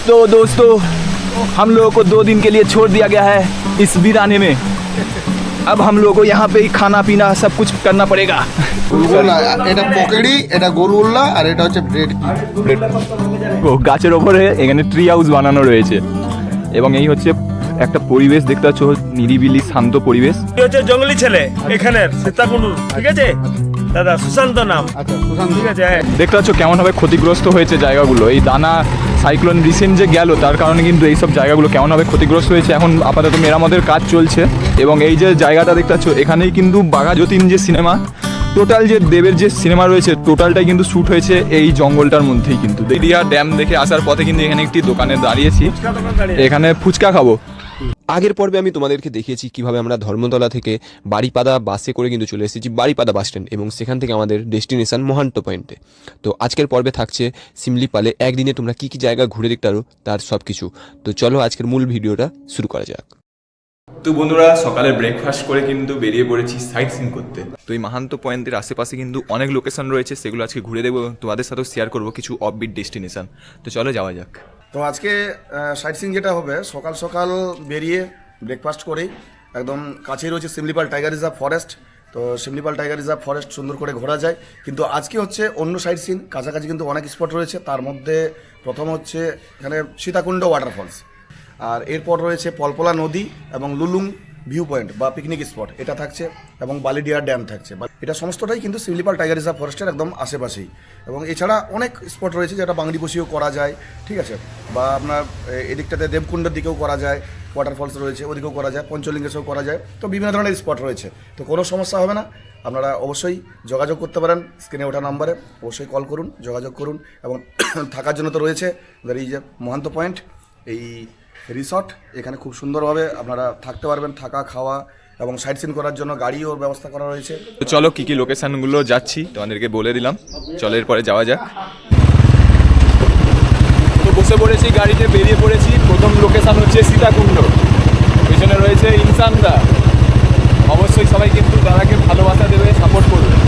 तो दोस्तों हम लोगों को दो दिन के लिए छोड़ दिया गया है इस वीराने में अब हम लोगों को यहाँ पे ही खाना पीना सब कुछ करना पड़ेगा গোলগোলা এটা পকেড়ি এটা গোলগোল্লা আর এটা হচ্ছে ব্রেড ও গাছের ওপরে এখানে ট্রি হাউস বানানো রয়েছে এবং এই হচ্ছে একটা পরিবেশ দেখতে পাচ্ছ নিরিবিলি শান্ত পরিবেশ এ হচ্ছে জঙ্গলি ছেলে এখানের সীতাকুণ্ডুর ঠিক আছে দাদা সুশান্ত নাম। আচ্ছা সুশান্ত। ঠিক আছে হ্যাঁ। দেখতে পাচ্ছ কেমন ভাবে ক্ষতিগ্রস্ত হয়েছে জায়গাগুলো। এই দানা সাইক্লোন রিসেন্ট যে গেল তার কারণে কিন্তু এইসব জায়গাগুলো কেমনভাবে ক্ষতিগ্রস্ত হয়েছে। এখন আপাতত মেরামতের কাজ চলছে এবং এই যে জায়গাটা দেখতে পাচ্ছ এখানেই কিন্তু বাঘা যতীন যে সিনেমা টোটাল যে দেবের যে সিনেমা রয়েছে টোটালটাই কিন্তু শ্যুট হয়েছে এই জঙ্গলটার মধ্যেই কিন্তু। দেরিয়া ড্যাম দেখে আসার পথে কিন্তু এখানে একটি দোকানে দাঁড়িয়েছি। এখানে ফুচকা খাব। আগের পর্বে আমি তোমাদেরকে দেখিয়েছি কীভাবে আমরা ধর্মতলা থেকে বাড়িপাদা বাসে করে কিন্তু চলে এসেছি বাড়িপাদা বাস স্ট্যান্ড এবং সেখান থেকে আমাদের ডেস্টিনেশন মহান্ত পয়েন্টে তো আজকের পর্বে থাকছে সিমলিপালে, একদিনে তোমরা কী কী জায়গা ঘুরে দেখতে পারো তার সব কিছু তো চলো আজকের মূল ভিডিওটা শুরু করা যাক। তো বন্ধুরা, সকালে ব্রেকফাস্ট করে কিন্তু বেরিয়ে পড়েছি সাইট সিন করতে। তো এই মাহান্ত পয়েন্টের আশেপাশে কিন্তু অনেক লোকেশন রয়েছে, সেগুলো আজকে ঘুরে দেবো তোমাদের সাথেও শেয়ার করব কিছু অফবিট ডেস্টিনেশন তো চলো যাওয়া যাক। তো আজকে সাইট সিং যেটা হবে, সকাল সকাল বেরিয়ে ব্রেকফাস্ট করেই একদম কাছেই রয়েছে সিমলিপাল টাইগার রিজার্ভ ফরেস্ট তো সিমলিপাল টাইগার রিজার্ভ ফরেস্ট সুন্দর করে ঘোরা যায়। কিন্তু আজকে হচ্ছে অন্য সাইড সিন কাছাকাছি কিন্তু অনেক স্পট রয়েছে। তার মধ্যে প্রথম হচ্ছে এখানে সীতাকুণ্ড ওয়াটারফলস আর এরপর রয়েছে পলপলা নদী এবং লুলুং ভিউ পয়েন্ট বা পিকনিক স্পট এটা থাকছে এবং বালিডিয়া ড্যাম থাকছে। বা- এটা সমস্তটাই কিন্তু সিমলিপাল টাইগার রিজার্ভ ফরেস্টের একদম আশেপাশেই। এবং এছাড়া অনেক স্পট রয়েছে যেটা বাংলি বসিয়েও করা যায়, ঠিক আছে? বা আপনার এদিকটাতে দেবকুণ্ডের দিকেও করা যায় ওয়াটারফলস রয়েছে, ওদিকেও করা যায় পঞ্চলিঙ্গেশেও করা যায়। তো বিভিন্ন ধরনের স্পট রয়েছে। তো কোনো সমস্যা হবে না। আপনারা অবশ্যই যোগাযোগ করতে পারেন স্ক্রিনে ওঠা নাম্বারে। অবশ্যই কল করুন, যোগাযোগ করুন এবং থাকার জন্য তো রয়েছে। এই যে মহান্ত পয়েন্ট এই রিসর্ট এখানে খুব সুন্দরভাবে আপনারা থাকতে পারবেন, থাকা, খাওয়া এবং সাইট সিন করার জন্য গাড়িও ব্যবস্থা করা রয়েছে। তো চলো কি কি লোকেশনগুলো যাচ্ছি, তোমাদেরকে বলে দিলাম। চলো এরপরে যাওয়া যাক। তো বসে পড়েছি, গাড়িতে বেরিয়ে পড়েছি। প্রথম লোকেশন হচ্ছে সীতাকুণ্ড। পিছনে রয়েছে ইনসানদা। অবশ্যই সবাই কিন্তু দাদাকে ভালোবাসা দেবে সাপোর্ট করবে।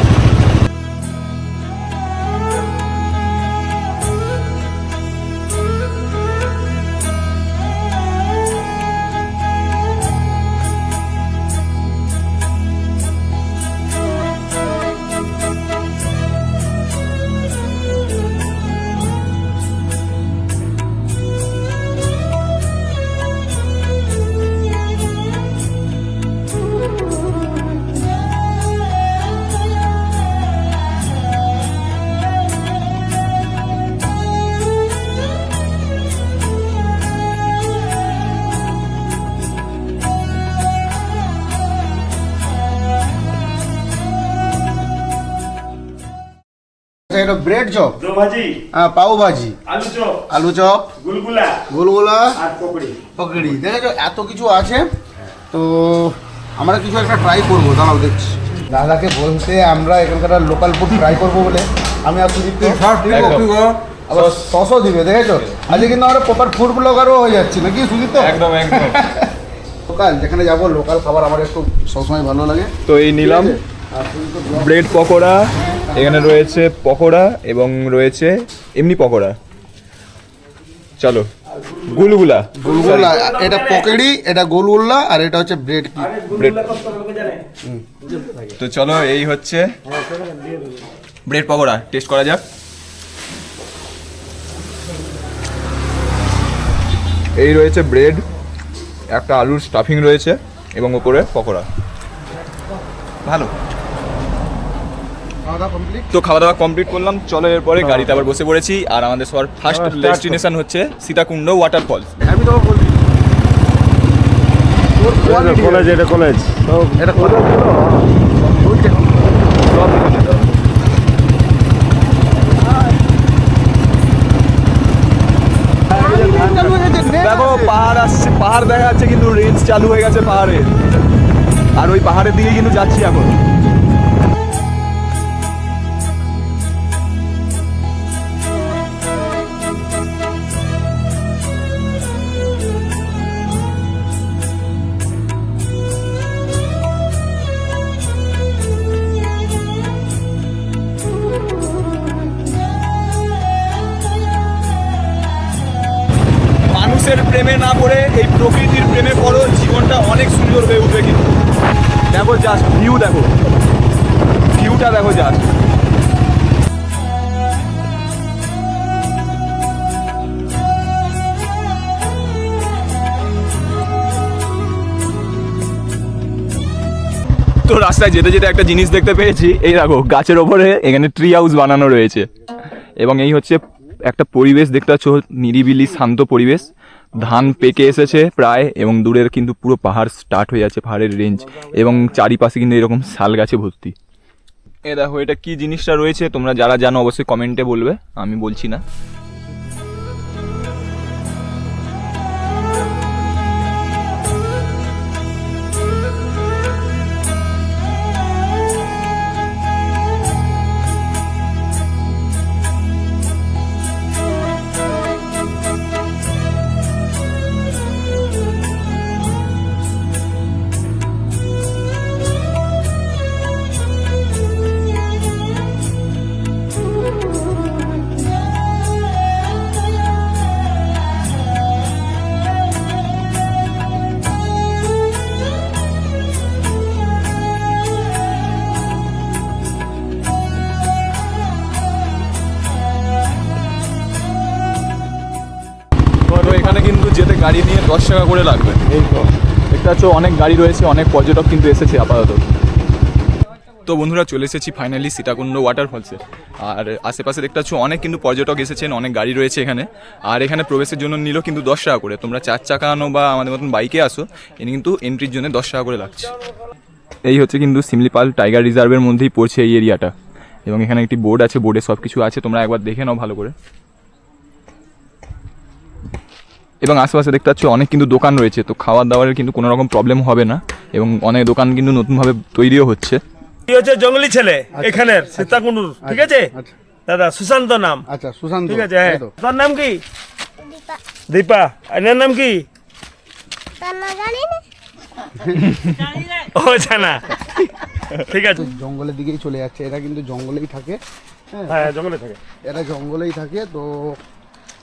এটা ব্রেড চপ দো ভাজি হ্যাঁ পাও ভাজি আলু চপ। আলু চপ। গুলগুলা। গোলগোলা। আর পকড়ি। পকড়ি। দেখেছ এত কিছু আছে। তো আমরা কিছু একটা ট্রাই করব। দাঁড়াও দেখছি। দাদাকে বলতে আমরা এখানকার লোকাল ফুড ট্রাই করব বলে। আমি আর সুদীপ আবার সসও দিবে দেখেছ? আজকে কিন্তু আমরা প্রপার ফুড ব্লগারও হয়ে যাচ্ছি। নাকি সুদীপ তো? একদম একদম। লোকাল যেখানে যাব লোকাল খাবার আমার একটু সবসময় ভালো লাগে। তো এই নিলাম। ব্রেড পকোড়া এখানে রয়েছে পকোড়া এবং রয়েছে এমনি পকোড়া। চলো গুলগুলা। গোলগোলা এটা পকেড়ি এটা গোলগোল্লা আর এটা হচ্ছে ব্রেড কি? ব্রেড। তো চলো এই হচ্ছে ব্রেড পকোড়া। টেস্ট করা যাক। এই রয়েছে ব্রেড একটা আলুর স্টাফিং রয়েছে এবং ওপরে পকোড়া। ভালো। তো খাওয়া দাওয়া কমপ্লিট করলাম চলো এরপরে গাড়িতে আবার বসে পড়েছি। আর আমাদের সবার ফার্স্ট ডেস্টিনেশন হচ্ছে সীতাকুণ্ড ওয়াটারফল আমি তো বলছি। কলেজ এটা কলেজ এটা দেখো পাহাড় আসছে পাহাড় দেখা যাচ্ছে কিন্তু রেঞ্জ চালু হয়ে গেছে পাহাড়ে। আর ওই পাহাড়ের দিকে কিন্তু যাচ্ছি এখন। ভিউটা দেখো জাস্ট তো রাস্তায় যেতে যেতে একটা জিনিস দেখতে পেয়েছি। এই দেখো, গাছের ওপরে এখানে ট্রি হাউস বানানো রয়েছে। এবং এই হচ্ছে একটা পরিবেশ, দেখতে পাচ্ছ, নিরিবিলি, শান্ত পরিবেশ। ধান পেকে এসেছে প্রায়, এবং দূরের কিন্তু পুরো পাহাড় স্টার্ট হয়ে যাচ্ছে, পাহাড়ের রেঞ্জ এবং চারিপাশে কিন্তু এরকম শাল গাছে ভর্তি। এ দেখো, এটা কি জিনিসটা রয়েছে? তোমরা যারা জানো, অবশ্যই কমেন্টে বলবে। আমি বলছি না। টাকা করে লাগবে। এই তো। দেখতে পাচ্ছ অনেক গাড়ি রয়েছে অনেক পর্যটক কিন্তু এসেছে আপাতত। তো বন্ধুরা চলে এসেছি ফাইনালি সীতাকুণ্ড ওয়াটারফলসে আর আশেপাশে দেখতে পাচ্ছ অনেক কিন্তু পর্যটক এসেছেন অনেক গাড়ি রয়েছে এখানে। আর এখানে প্রবেশের জন্য নিল কিন্তু দশ টাকা করে। তোমরা চার চাকা আনো বা আমাদের মতন বাইকে আসো এনে কিন্তু এন্ট্রির জন্য দশ টাকা করে লাগছে। এই হচ্ছে কিন্তু সিমলিপাল টাইগার রিজার্ভের মধ্যেই পড়ছে এই এরিয়াটা এবং এখানে একটি বোর্ড আছে বোর্ডে সব কিছু আছে তোমরা একবার দেখে নাও ভালো করে। এবং আশেপাশে দেখতে পাচ্ছ অনেক কিন্তু দোকান রয়েছে তো খাওয়ার দাওয়ারের কিন্তু কোনো রকম প্রবলেম হবে না এবং অনেক দোকান কিন্তু নতুনভাবে তৈরিও হচ্ছে। হচ্ছে জঙ্গলি ছেলে এখানের সীতাকুণ্ডুর ঠিক আছে? আচ্ছা। দাদা সুশান্ত নাম। আচ্ছা সুশান্ত ঠিক আছে হ্যাঁ। তাই নাম কি? দীপা। দীপা। এনার নাম কি? তার না জানি না ও জানা। ঠিক আছে। জঙ্গলের দিকেই চলে যাচ্ছে। এরা কিন্তু জঙ্গলেই থাকে হ্যাঁ। হ্যাঁ জঙ্গলে থাকে। এরা জঙ্গলেই থাকে তো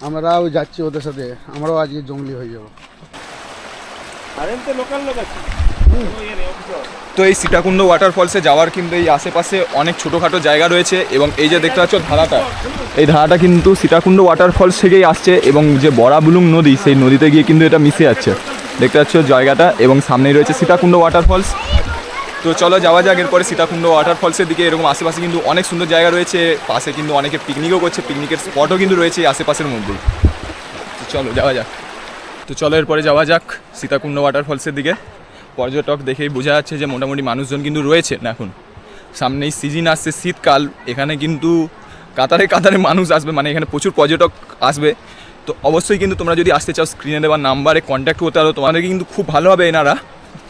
আমরাও যাচ্ছি ওদের সাথে আমরাও আজকে জঙ্গলি হয়ে যাব। তো লোকাল লোক আছে। তো এই সীতাকুণ্ড ওয়াটারফলসে যাওয়ার কিন্তু এই আশেপাশে অনেক ছোটোখাটো জায়গা রয়েছে এবং এই যে দেখতে পাচ্ছ ধারাটা এই ধারাটা কিন্তু সীতাকুণ্ড ওয়াটারফলস থেকেই আসছে এবং যে বড়াবুলুং নদী সেই নদীতে গিয়ে কিন্তু এটা মিশে যাচ্ছে। দেখতে পাচ্ছ জায়গাটা এবং সামনেই রয়েছে সীতাকুণ্ড ওয়াটারফলস তো চলো যাওয়া যাক, এরপরে সীতাকুণ্ড ওয়াটারফলসের দিকে। এরকম আশেপাশে কিন্তু অনেক সুন্দর জায়গা রয়েছে। পাশে কিন্তু অনেকে পিকনিকও করছে পিকনিকের স্পটও কিন্তু রয়েছে আশেপাশের মধ্যেই চলো, যাওয়া যাক। তো চলো, এরপরে যাওয়া যাক সীতাকুণ্ড ওয়াটারফলসের দিকে। পর্যটক দেখেই বোঝা যাচ্ছে যে মোটামুটি মানুষজন কিন্তু রয়েছেন এখন। সামনেই সিজন আসছে, শীতকাল। এখানে কিন্তু কাতারে কাতারে মানুষ আসবে মানে এখানে প্রচুর পর্যটক আসবে। তো অবশ্যই কিন্তু তোমরা যদি আসতে চাও স্ক্রিনে দেওয়ার নাম্বারে কন্ট্যাক্ট করতে পারো। তোমাদেরকে কিন্তু খুব ভালো হবে এনারা।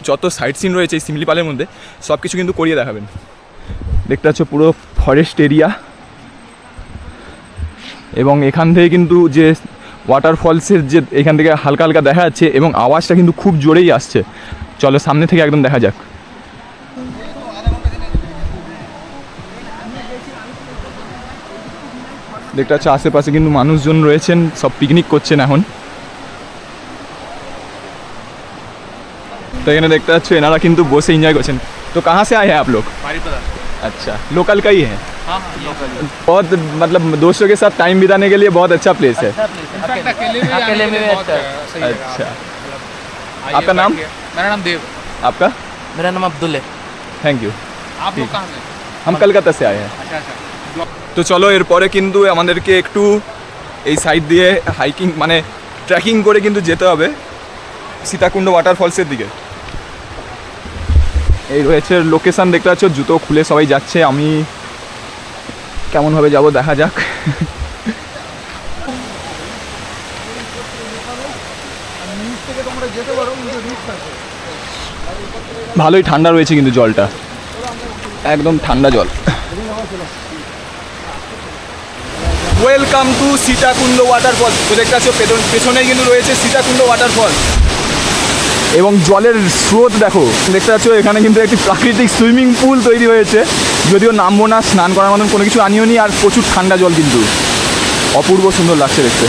যত সাইট সিন রয়েছে এই সিমলিপালের মধ্যে সব কিছু কিন্তু করিয়ে দেখাবেন। দেখতে পাচ্ছ পুরো ফরেস্ট এরিয়া এবং এখান থেকে কিন্তু যে ওয়াটারফলসের যে এখান থেকে হালকা হালকা দেখা যাচ্ছে এবং আওয়াজটা কিন্তু খুব জোরেই আসছে। চলো সামনে থেকে একদম দেখা যাক। দেখতে পাচ্ছ আশেপাশে কিন্তু মানুষজন রয়েছেন, সব পিকনিক করছেন এখন। তো এখানে দেখতে পাচ্ছ এনারা কিন্তু বসে এনজয় করছেন তো কাহা से आए हैं आप लोग अच्छा लोकल का ही है बहुत मतलब दोस्तों के साथ टाइम बिताने के लिए बहुत अच्छा प्लेस है अकेले में भी अच्छा है अच्छा आपका नाम मेरा नाम देव आपका मेरा नाम अब्दुल है থ্যাংক ইউ आप लोग कहाँ से हम কলকাতা से आए हैं अच्छा अच्छा তো চলো এরপরে কিন্তু আমাদেরকে একটু এই সাইড দিয়ে হাইকিং মানে ট্রেকিং করে কিন্তু যেতে হবে সীতাকুণ্ড ওয়াটারফলসের দিকে। এই রয়েছে লোকেশন দেখতে পাচ্ছ, জুতো খুলে সবাই যাচ্ছে, আমি কেমনভাবে যাব দেখা যাক। ভালোই ঠান্ডা রয়েছে কিন্তু জলটা। একদম ঠান্ডা জল। ওয়েলকাম টু সীতাকুণ্ড ওয়াটারফল তো দেখতে পাচ্ছ পেছন- পেছনেই কিন্তু রয়েছে সীতাকুণ্ড ওয়াটারফল এবং জলের স্রোত দেখো, দেখতে পাচ্ছ, এখানে কিন্তু একটি প্রাকৃতিক সুইমিং পুল তৈরি হয়েছে। যদিও নামবো না, স্নান করার মতন কোনো কিছু আনিও নি, আর প্রচুর ঠান্ডা জল কিন্তু। অপূর্ব সুন্দর লাগছে দেখতে।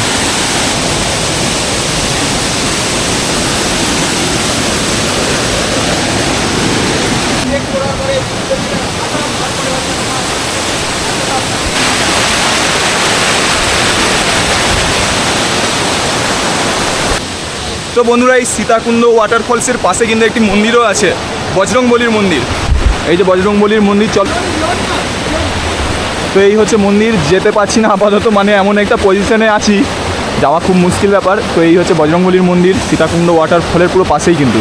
তো বন্ধুরা, এই সীতাকুণ্ড ওয়াটারফলসের পাশে কিন্তু একটি মন্দিরও আছে, বজরংবলির মন্দির। এই যে বজরংবলির মন্দির, চল। তো এই হচ্ছে মন্দির, যেতে পারছি না আপাতত মানে এমন একটা পজিশনে আছি। যাওয়া খুব মুশকিল ব্যাপার, তো এই হচ্ছে বজরংবলির মন্দির, সীতাকুণ্ড ওয়াটারফলের পুরো পাশেই কিন্তু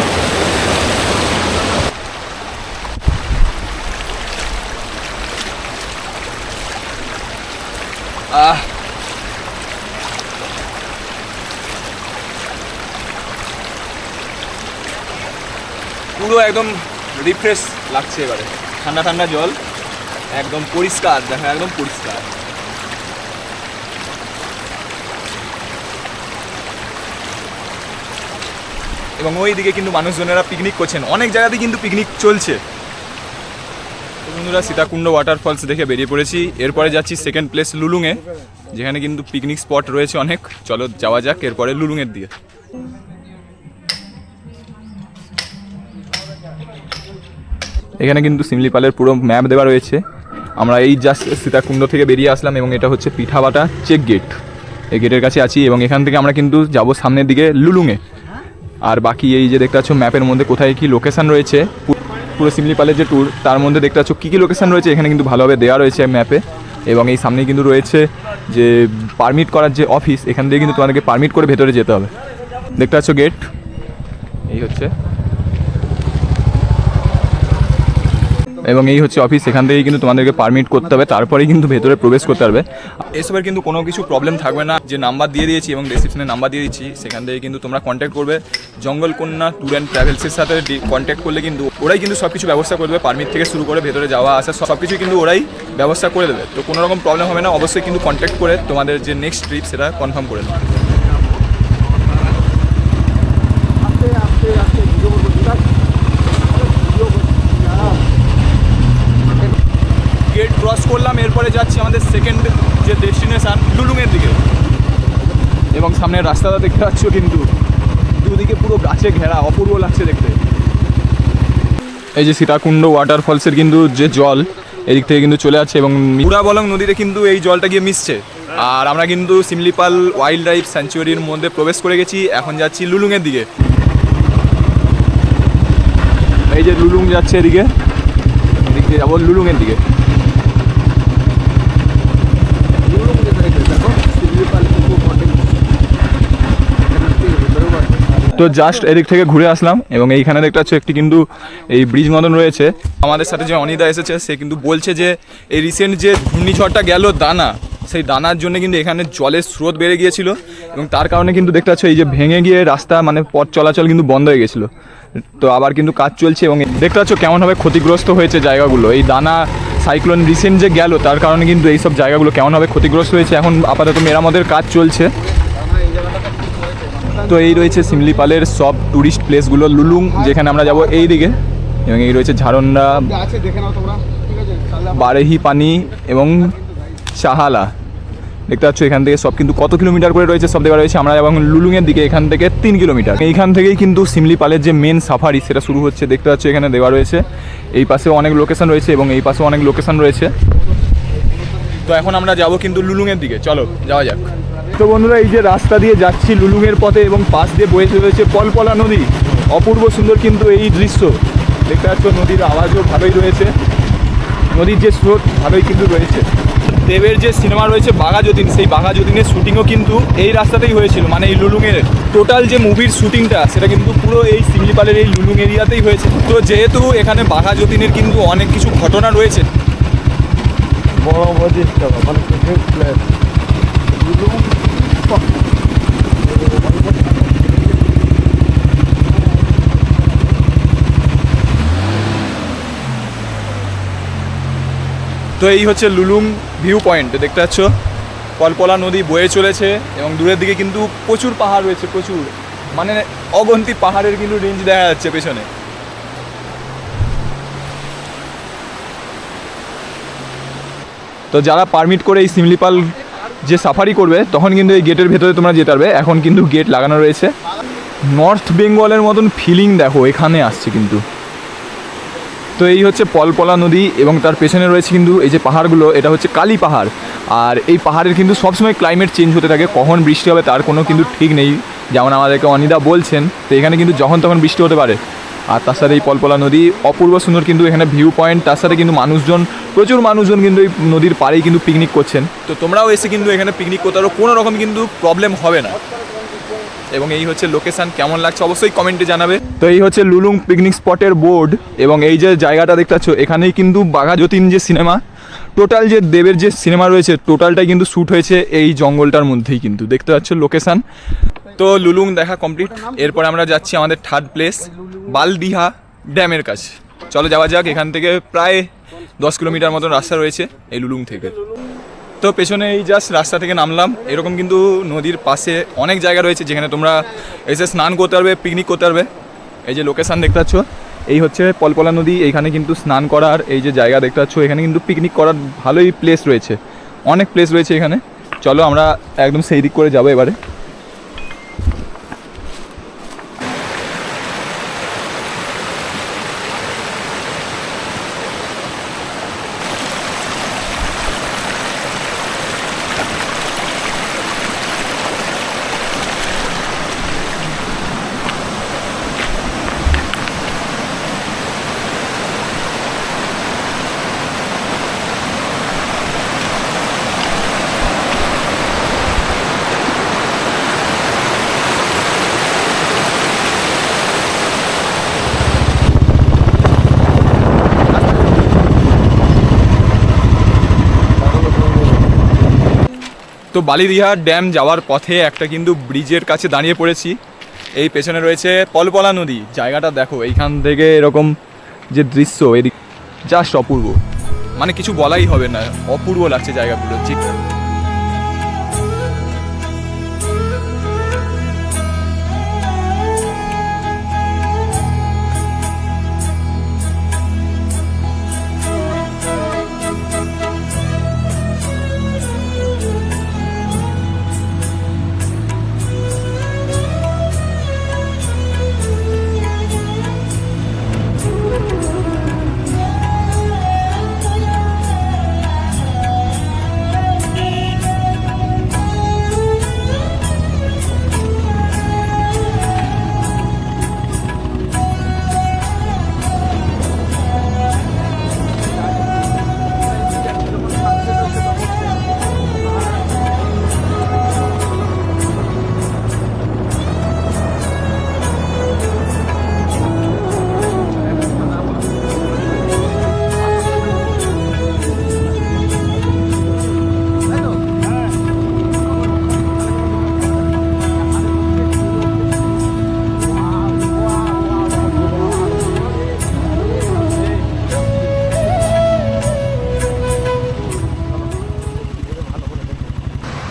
আহ পুরো একদম রিফ্রেশ লাগছে এবারে। ঠান্ডা ঠান্ডা জল, একদম পরিষ্কার দেখা একদম পরিষ্কার। এবং ওই দিকে কিন্তু মানুষজনেরা পিকনিক করছেন। অনেক জায়গাতেই কিন্তু পিকনিক চলছে। বন্ধুরা, সীতাকুণ্ড ওয়াটারফলস দেখে বেরিয়ে পড়েছি। এরপরে যাচ্ছি সেকেন্ড প্লেস লুলুংয়ে যেখানে কিন্তু পিকনিক স্পট রয়েছে অনেক। চলো যাওয়া যাক এরপরে লুলুংয়ের দিকে। এখানে কিন্তু সিমলিপালের পুরো ম্যাপ দেওয়া রয়েছে। আমরা এই জাস্ট সীতাকুণ্ড থেকে বেরিয়ে আসলাম এবং এটা হচ্ছে পিঠাবাটা চেক গেট এই গেটের কাছে আছি এবং এখান থেকে আমরা কিন্তু যাব সামনের দিকে লুলুংয়ে আর বাকি এই যে দেখতে পাচ্ছ ম্যাপের মধ্যে কোথায় কি লোকেশন রয়েছে পুরো সিমলিপালের যে ট্যুর তার মধ্যে দেখতে পাচ্ছ কী কী লোকেশন রয়েছে এখানে কিন্তু ভালোভাবে দেওয়া রয়েছে ম্যাপে এবং এই সামনেই কিন্তু রয়েছে যে পারমিট করার যে অফিস এখান থেকে কিন্তু তোমাদেরকে পারমিট করে ভেতরে যেতে হবে। দেখতে পাচ্ছ গেট এই হচ্ছে। এবং এই হচ্ছে অফিস এখান থেকেই কিন্তু তোমাদেরকে পারমিট করতে হবে, তারপরেই কিন্তু ভেতরে প্রবেশ করতে পারবে। এসবের কিন্তু কোনো কিছু প্রবলেম থাকবে না, যে নাম্বার দিয়ে দিয়েছি এবং ডেসক্রিপশনে নাম্বার দিয়ে দিচ্ছি, সেখান থেকে কিন্তু তোমরা কন্ট্যাক্ট করবে। জঙ্গল কন্যা ট্যুর অ্যান্ড ট্রাভেলসের সাথে কন্ট্যাক্ট করলে কিন্তু ওরাই কিন্তু সব কিছু ব্যবস্থা করে দেবে পারমিট থেকে শুরু করে ভেতরে যাওয়া, আসা, সব কিছু কিন্তু ওরাই ব্যবস্থা করে দেবে। তো কোনো রকম প্রবলেম হবে না, অবশ্যই কিন্তু কন্ট্যাক্ট করে তোমাদের যে নেক্সট ট্রিপ সেটা কনফার্ম করে নেবে গেট ক্রস করলাম, এরপরে যাচ্ছি আমাদের সেকেন্ড যে ডেস্টিনেশন লুলুংয়ের দিকে। এবং সামনের রাস্তাটা দেখতে পাচ্ছ কিন্তু, দুদিকে পুরো গাছে ঘেরা, অপূর্ব লাগছে দেখতে। এই যে সীতাকুণ্ড ওয়াটারফলসের কিন্তু যে জল, এদিক থেকে কিন্তু চলে যাচ্ছে এবং মুরাবলং নদীতে কিন্তু এই জলটা গিয়ে মিশছে। আর আমরা কিন্তু সিমলিপাল ওয়াইল্ড লাইফ স্যাঞ্চুয়ারির মধ্যে প্রবেশ করে গেছি, এখন যাচ্ছি লুলুংয়ের দিকে। এই যে লুলুং যাচ্ছে এদিকে, এদিক দিয়ে যাব লুলুংয়ের দিকে। তো জাস্ট এদিক থেকে ঘুরে আসলাম এবং এইখানে দেখতে পাচ্ছ একটি কিন্তু এই ব্রিজ মতন রয়েছে। আমাদের সাথে যে অনিদা এসেছে, সে কিন্তু বলছে যে এই রিসেন্ট যে ঘূর্ণিঝড়টা গেল দানা, সেই দানার জন্য কিন্তু এখানে জলের স্রোত বেড়ে গিয়েছিল এবং তার কারণে কিন্তু দেখতে পাচ্ছ এই যে ভেঙে গিয়ে রাস্তা মানে পথ চলাচল কিন্তু বন্ধ হয়ে গেছিল। তো আবার কিন্তু কাজ চলছে এবং দেখতে পাচ্ছ কেমনভাবে ক্ষতিগ্রস্ত হয়েছে জায়গাগুলো। এই দানা সাইক্লোন রিসেন্ট যে গেল, তার কারণে কিন্তু এইসব জায়গাগুলো কেমনভাবে ক্ষতিগ্রস্ত হয়েছে, এখন আপাতত মেরামতের কাজ চলছে। তো এই রয়েছে সিমলিপালের সব টুরিস্ট প্লেসগুলো লুলুং, যেখানে আমরা যাব এই দিকে। এবং এই রয়েছে ঝাড়ন্ডা দেখে বারেহি পানি এবং চাহালা দেখতে পাচ্ছ এখান থেকে সব কিন্তু কত কিলোমিটার করে রয়েছে সব দেওয়া রয়েছে। আমরা এবং লুলুংয়ের দিকে, এখান থেকে তিন কিলোমিটার। এইখান থেকেই কিন্তু সিমলিপালের যে মেন সাফারি সেটা শুরু হচ্ছে। দেখতে পাচ্ছ এখানে দেওয়া রয়েছে। এই পাশে অনেক লোকেশন রয়েছে এবং এই পাশেও অনেক লোকেশন রয়েছে। তো এখন আমরা যাব কিন্তু লুলুংয়ের দিকে। চলো, যাওয়া যাক। তো বন্ধুরা, এই যে রাস্তা দিয়ে যাচ্ছি লুলুংয়ের পথে এবং পাশ দিয়ে বয়ে চলেছে পলপলা নদী। অপূর্ব সুন্দর কিন্তু এই দৃশ্য। দেখতে পাচ্ছ, নদীর আওয়াজও ভালোই রয়েছে। নদীর যে স্রোত, ভালোই কিন্তু রয়েছে। দেবের যে সিনেমা রয়েছে বাঘা যতীন সেই বাঘা যতীনের শুটিংও কিন্তু এই রাস্তাতেই হয়েছিল। মানে এই লুলুংয়ের টোটাল যে মুভির শুটিংটা, সেটা কিন্তু পুরো এই সিমলিপালের এই লুলুং এরিয়াতেই হয়েছে। তো যেহেতু এখানে বাঘা যতীনের কিন্তু অনেক কিছু ঘটনা রয়েছে বড় মসজিদটা মানে ফেভারিট প্লেস তো এই হচ্ছে লুলুং ভিউ পয়েন্ট দেখতে পাচ্ছ? কলপলা নদী বয়ে চলেছে এবং দূরের দিকে কিন্তু প্রচুর পাহাড় রয়েছে, প্রচুর। মানে অগন্তি পাহাড়ের কিন্তু রেঞ্জ দেখা যাচ্ছে পেছনে। তো যারা পারমিট করে এই সিমলিপাল যে সাফারি করবে, তখন কিন্তু এই গেটের ভেতরে তোমরা যেতে পারবে। এখন কিন্তু গেট লাগানো রয়েছে। নর্থ বেঙ্গলের মতন ফিলিং দেখো, এখানে আসছে কিন্তু। তো এই হচ্ছে পলপলা নদী এবং তার পেছনে রয়েছে কিন্তু এই যে পাহাড়গুলো, এটা হচ্ছে কালী পাহাড়। আর এই পাহাড়ের কিন্তু সবসময় ক্লাইমেট চেঞ্জ হতে থাকে, কখন বৃষ্টি হবে তার কোনো কিন্তু ঠিক নেই। যেমন আমাদেরকে অনিদা বলছেন, তো এখানে কিন্তু যখন তখন বৃষ্টি হতে পারে। আর সাথে এই পলপলা নদী, অপূর্ব সুন্দর কিন্তু এখানে ভিউ পয়েন্ট তার সাথে কিন্তু মানুষজন, প্রচুর মানুষজন কিন্তু এই নদীর পাড়েই কিন্তু পিকনিক করছেন। তো তোমরাও এসে কিন্তু এখানে পিকনিক করতে পারো, কোনো রকম কিন্তু প্রবলেম হবে না। এবং এই হচ্ছে লোকেশান কেমন লাগছে অবশ্যই কমেন্টে জানাবে। তো এই হচ্ছে লুলুং পিকনিক স্পটের বোর্ড এবং এই যে জায়গাটা দেখতে পাচ্ছ, এখানেই কিন্তু বাঘা যতীন যে সিনেমা টোটাল যে দেবের যে সিনেমা রয়েছে টোটালটাই কিন্তু শ্যুট হয়েছে এই জঙ্গলটার মধ্যেই কিন্তু। দেখতে পাচ্ছ লোকেশন তো লুলুং দেখা কমপ্লিট। এরপর আমরা যাচ্ছি আমাদের থার্ড প্লেস বালদিহা ড্যামের কাছে। চলো যাওয়া যাক এখান থেকে প্রায় দশ কিলোমিটার মতন রাস্তা রয়েছে এই লুলুং থেকে। তো পেছনে এই জাস্ট রাস্তা থেকে নামলাম। এরকম কিন্তু নদীর পাশে অনেক জায়গা রয়েছে যেখানে তোমরা এসে স্নান করতে পারবে পিকনিক করতে পারবে। এই যে লোকেশান দেখতে পাচ্ছ এই হচ্ছে পলপলা নদী। এইখানে কিন্তু স্নান করার এই যে জায়গা দেখতে পাচ্ছ এখানে কিন্তু পিকনিক করার ভালোই প্লেস রয়েছে। অনেক প্লেস রয়েছে এখানে। চলো আমরা একদম সেই দিক করে যাব এবারে। তো বালিদিহা ড্যাম যাওয়ার পথে একটা কিন্তু ব্রিজের কাছে দাঁড়িয়ে পড়েছি। এই পেছনে রয়েছে পলপলা নদী। জায়গাটা দেখো, এইখান থেকে এরকম যে দৃশ্য, এদিক জাস্ট অপূর্ব মানে কিছু বলাই হবে না, অপূর্ব লাগছে জায়গাগুলো। যে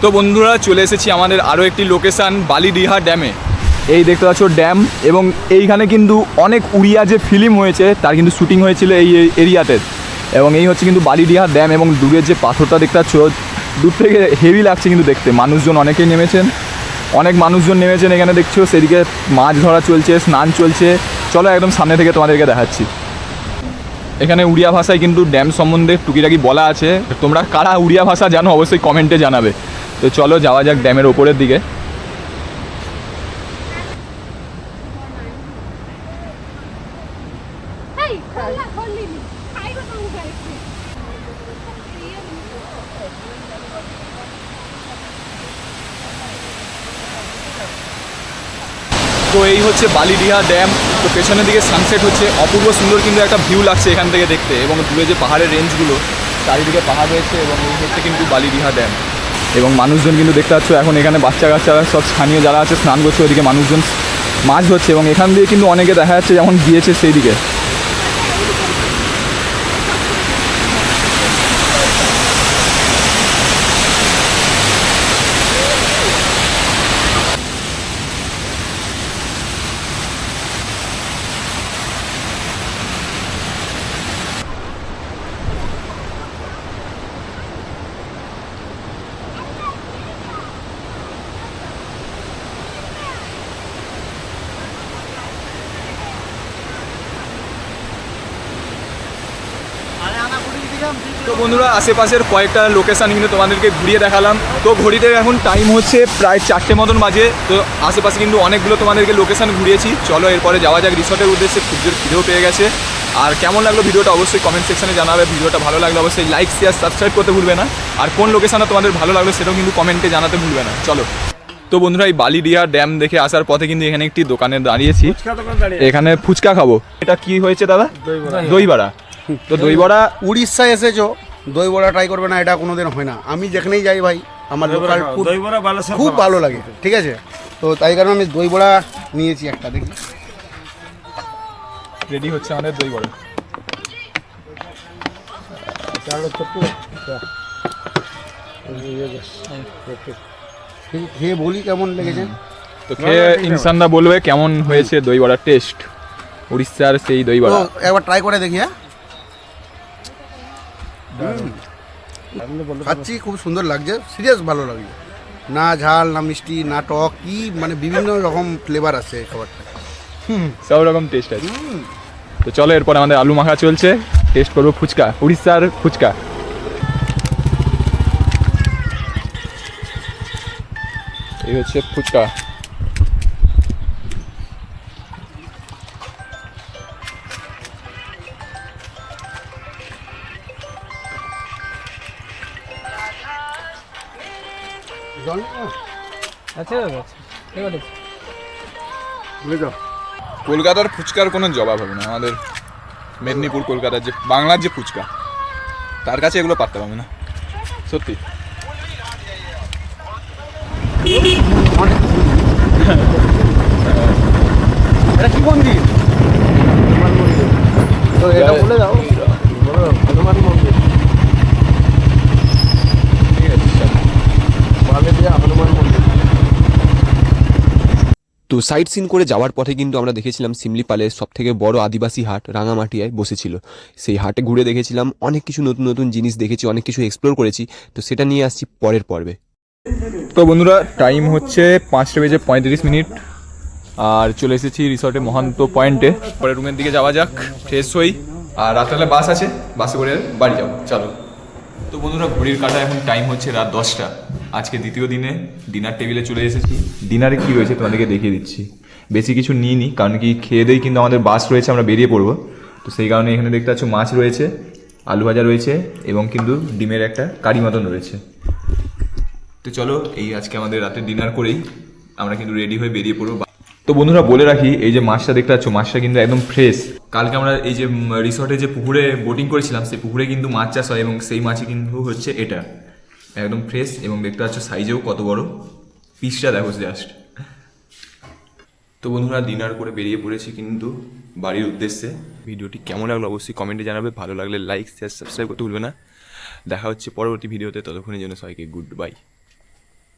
তো বন্ধুরা, চলে এসেছি আমাদের আরও একটি লোকেশান বালিডিহা ড্যামে। এই দেখতে পাচ্ছ ড্যাম এবং এইখানে কিন্তু অনেক উড়িয়া যে ফিল্ম হয়েছে, তার কিন্তু শ্যুটিং হয়েছিল এই এরিয়াতে। এবং এই হচ্ছে কিন্তু বালিডিহা ড্যাম এবং দূরের যে পাথরটা দেখতে পাচ্ছ, দূর থেকে হেভি লাগছে কিন্তু দেখতে। মানুষজন অনেকেই নেমেছেন। অনেক মানুষজন নেমেছেন এখানে, দেখছ? সেদিকে মাছ ধরা চলছে, স্নান চলছে। চলো একদম সামনে থেকে তোমাদেরকে দেখাচ্ছি। এখানে উড়িয়া ভাষায় কিন্তু ড্যাম সম্বন্ধে টুকিটাকি বলা আছে। তোমরা কারা উড়িয়া ভাষা জানো, অবশ্যই কমেন্টে জানাবে। তো চলো যাওয়া যাক ড্যামের ওপরের দিকে। তো এই হচ্ছে বালিডিহা ড্যাম। তো পেছনের দিকে সানসেট হচ্ছে। অপূর্ব সুন্দর কিন্তু একটা ভিউ লাগছে এখান থেকে দেখতে। এবং দূরে যে পাহাড়ের রেঞ্জগুলো চারিদিকে পাহাড় রয়েছে এবং এই হচ্ছে কিন্তু বালিডিহা ড্যাম এবং মানুষজন কিন্তু দেখতে পাচ্ছ এখন এখানে বাচ্চা কাচ্চারা সব স্থানীয় যারা আছে, স্নান করছে ওইদিকে মানুষজন মাছ ধরছে এবং এখান দিয়ে কিন্তু অনেকে দেখা যাচ্ছে যেমন গিয়েছে সেই দিকে বন্ধুরা আশেপাশের কয়েকটা লোকেশান কিন্তু তোমাদেরকে ঘুরিয়ে দেখালাম। তো ঘড়িতে এখন টাইম হচ্ছে প্রায় চারটে মতন বাজে। তো আশেপাশে কিন্তু অনেকগুলো তোমাদেরকে লোকেশান ঘুরিয়েছি। চলো এরপরে যাওয়া যাক রিসর্টের উদ্দেশ্যে খুব জোর খিদেও পেয়ে গেছে। আর কেমন লাগল ভিডিওটা অবশ্যই কমেন্ট সেকশনে জানাবে। ভিডিওটা ভালো লাগল অবশ্যই লাইক শেয়ার সাবস্ক্রাইব করতে ভুলবে না। আর কোন লোকেশনে তোমাদের ভালো লাগল সেটাও কিন্তু কমেন্টে জানাতে ভুলবে না। চলো। তো বন্ধুরা এই বালিডিয়া ড্যাম দেখে আসার পথে কিন্তু এখানে একটি দোকানে দাঁড়িয়েছি। এখানে ফুচকা খাব। এটা কি হয়েছে দাদা? দই বড়া তো দই বড়া উড়িষ্যায় এসেছ? দই বড়া ট্রাই করবে না এটা কোনোদিন হয় না। আমি যেখানেই যাই ভাই আমার লোকাল ফুড দই বড়া বালেশ্বর খুব ভালো লাগে ঠিক আছে? তো তাই কারণে আমি দই বড়া নিয়েছি একটা দেখি। রেডি হচ্ছে আমাদের দই বড়া খেয়ে বলি কেমন লেগেছে? তো খেয়ে ইনসানরা বলবে কেমন হয়েছে দই বড়ার টেস্ট উড়িষ্যার সেই দই বড়া একবার ট্রাই করে দেখি হ্যাঁ? খাচ্ছি খুব সুন্দর লাগছে। সিরিয়াস ভালো লাগছে। না ঝাল না মিষ্টি না টক কি মানে বিভিন্ন রকম ফ্লেভার আছে খাবারটা। সব রকম টেস্ট আছে। তো চলো এরপর আমাদের আলু মাখা চলছে। টেস্ট করব ফুচকা উড়িষ্যার ফুচকা। এই হচ্ছে ফুচকা। কলকাতার ফুচকার কোনো জবাব হবে না। আমাদের মেদিনীপুর কলকাতার যে বাংলার যে ফুচকা তার কাছে এগুলো পারতে পারবে না। সত্যি। এটা কি মন্দির? তো এটা বলে দাও বলো, হনুমান মন্দির বালেদিয়া হনুমান মন্দির তো সাইট সিন করে যাওয়ার পথে কিন্তু আমরা দেখেছিলাম সিমলিপালের সব থেকে বড় আদিবাসী হাট রাঙামাটিয়ায় বসেছিল। সেই হাটে ঘুরে দেখেছিলাম, অনেক কিছু নতুন নতুন জিনিস দেখেছি, অনেক কিছু এক্সপ্লোর করেছি। তো সেটা নিয়ে আসছি পরের পর্বে। তো বন্ধুরা টাইম হচ্ছে পাঁচটা বেজে পঁয়ত্রিশ মিনিট। আর চলে এসেছি রিসর্টে মহান্ত পয়েন্টে পরে রুমের দিকে যাওয়া যাক ফ্রেশ হই। আর রাত্রেবেলা বাস আছে বাসে করে বাড়ি যাব। চলো। তো বন্ধুরা, ঘড়ির কাটা এখন টাইম হচ্ছে রাত দশটা। আজকে দ্বিতীয় দিনে ডিনার টেবিলে চলে এসেছি। ডিনারে কি রয়েছে তোমাদেরকে দেখিয়ে দিচ্ছি। বেশি কিছু নিইনি, কারণ কি খেয়ে দেই কিন্তু আমাদের বাস রয়েছে, আমরা বেরিয়ে পড়ব। তো সেই কারণে এখানে দেখতে পাচ্ছ মাছ রয়েছে, আলু ভাজা রয়েছে এবং কিন্তু ডিমের একটা কারি মতন রয়েছে। তো চলো, এই আজকে আমাদের রাতে ডিনার করেই আমরা কিন্তু রেডি হয়ে বেরিয়ে পড়ব। তো বন্ধুরা, বলে রাখি, এই যে মাছটা দেখতে পাচ্ছ, মাছটা কিন্তু একদম ফ্রেশ কালকে আমরা এই যে রিসর্টে যে পুকুরে বোটিং করেছিলাম, সেই পুকুরে কিন্তু মাছ চাষ হয় এবং সেই মাছই কিন্তু হচ্ছে এটা। একদম ফ্রেশ এবং দেখতে পাচ্ছ সাইজেও কত বড়। পিসটা দেখো জাস্ট তো বন্ধুরা ডিনার করে বেরিয়ে পড়েছি কিন্তু বাড়ির উদ্দেশ্যে। ভিডিওটি কেমন লাগল অবশ্যই কমেন্টে জানাবে। ভালো লাগলে লাইক শেয়ার সাবস্ক্রাইব করতে ভুলবে না। দেখা হচ্ছে পরবর্তী ভিডিওতে। ততক্ষণের জন্য সবাইকে গুড বাই